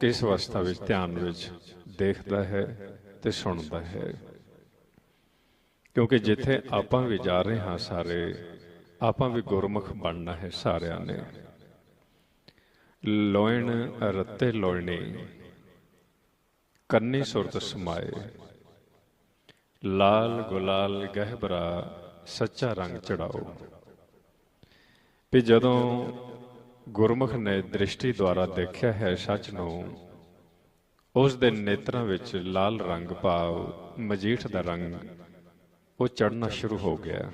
ਕਿਸ ਅਵਸਥਾ ਵਿੱਚ ਧਿਆਨ ਵਿੱਚ ਦੇਖਦਾ ਹੈ ਤੇ ਸੁਣਦਾ ਹੈ? ਕਿਉਂਕਿ ਜਿੱਥੇ ਆਪਾਂ ਵੀ ਜਾ ਰਹੇ ਹਾਂ ਸਾਰੇ, ਆਪਾਂ ਵੀ ਗੁਰਮੁਖ ਬਣਨਾ ਹੈ ਸਾਰਿਆਂ ਨੇ। ਲੋਇਣ ਰੱਤੇ ਲੋਇਣੀ, ਕੰਨੀ ਸੁਰਤ ਸਮਾਏ। ਲਾਲ ਗੁਲਾਲ ਗਹਿਬਰਾ ਸੱਚਾ ਰੰਗ ਚੜਾਓ। ਵੀ ਜਦੋਂ ਗੁਰਮੁਖ ਨੇ ਦ੍ਰਿਸ਼ਟੀ ਦੁਆਰਾ ਦੇਖਿਆ ਹੈ ਸੱਚ ਨੂੰ। ਉਸ ਦੇ ਨੇਤਰਾਂ ਵਿੱਚ ਲਾਲ ਰੰਗ ਭਾਵ ਮਜੀਠ ਦਾ ਰੰਗ, ਉਹ ਚੜਨਾ ਸ਼ੁਰੂ ਹੋ ਗਿਆ।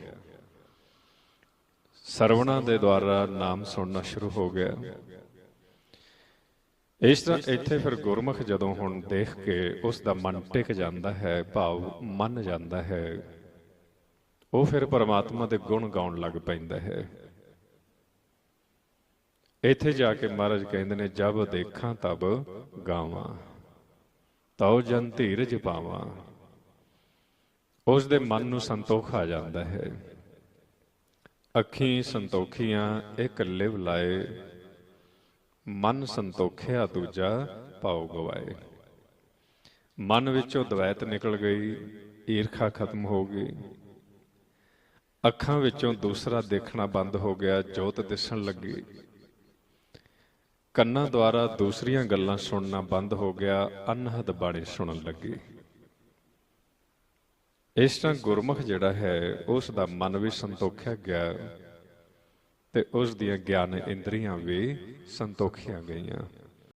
ਸਰਵਣਾ ਦੇ ਦੁਆਰਾ ਨਾਮ ਸੁਣਨਾ ਸ਼ੁਰੂ ਹੋ ਗਿਆ। ਇਸ ਤਰ੍ਹਾਂ ਇੱਥੇ ਫਿਰ ਗੁਰਮੁਖ ਜਦੋਂ ਹੁਣ ਦੇਖ ਕੇ ਉਸ ਦਾ ਮਨ ਟਿਕ ਜਾਂਦਾ ਹੈ, ਭਾਵ ਮੰਨ ਜਾਂਦਾ ਹੈ, ਉਹ ਫਿਰ ਪਰਮਾਤਮਾ ਦੇ ਗੁਣ ਗਾਉਣ ਲੱਗ ਪੈਂਦਾ ਹੈ। ਇੱਥੇ ਜਾ ਕੇ ਮਹਾਰਾਜ ਕਹਿੰਦੇ ਨੇ, ਜਬ ਦੇਖਾਂ ਤਬ ਗਾਵਾਂ, ਤਉ ਜਨ ਧੀਰਜ ਪਾਵਾਂ। ਉਸ ਦੇ ਮਨ ਨੂੰ ਸੰਤੋਖ ਆ ਜਾਂਦਾ ਹੈ। ਅੱਖੀਂ ਸੰਤੋਖੀਆਂ, ਇੱਕ ਲਿਵ ਲਾਏ, ਮਨ ਸੰਤੋਖਿਆ ਦੂਜਾ ਭਾਉ ਗਵਾਏ। ਮਨ ਵਿੱਚੋਂ ਦਵੈਤ ਨਿਕਲ ਗਈ, ਈਰਖਾ ਖਤਮ ਹੋ ਗਈ। ਅੱਖਾਂ ਵਿੱਚੋਂ ਦੂਸਰਾ ਦੇਖਣਾ ਬੰਦ ਹੋ ਗਿਆ, ਜੋਤ ਦਿਸਣ ਲੱਗੀ। ਕੰਨਾਂ ਦੁਆਰਾ ਦੂਸਰੀਆਂ ਗੱਲਾਂ ਸੁਣਨਾ ਬੰਦ ਹੋ ਗਿਆ, ਅਨਹਦ ਬਾਣੀ ਸੁਣਨ ਲੱਗੀ। ਇਸ ਤਰ੍ਹਾਂ ਗੁਰਮੁਖ ਜਿਹੜਾ ਹੈ, ਉਸ ਦਾ ਮਨ ਵੀ ਸੰਤੋਖਿਆ ਗਿਆ ਤੇ ਉਸ ਦੀਆਂ ਗਿਆਨ ਇੰਦਰੀਆਂ ਵੀ ਸੰਤੋਖੀਆਂ ਗਈਆਂ।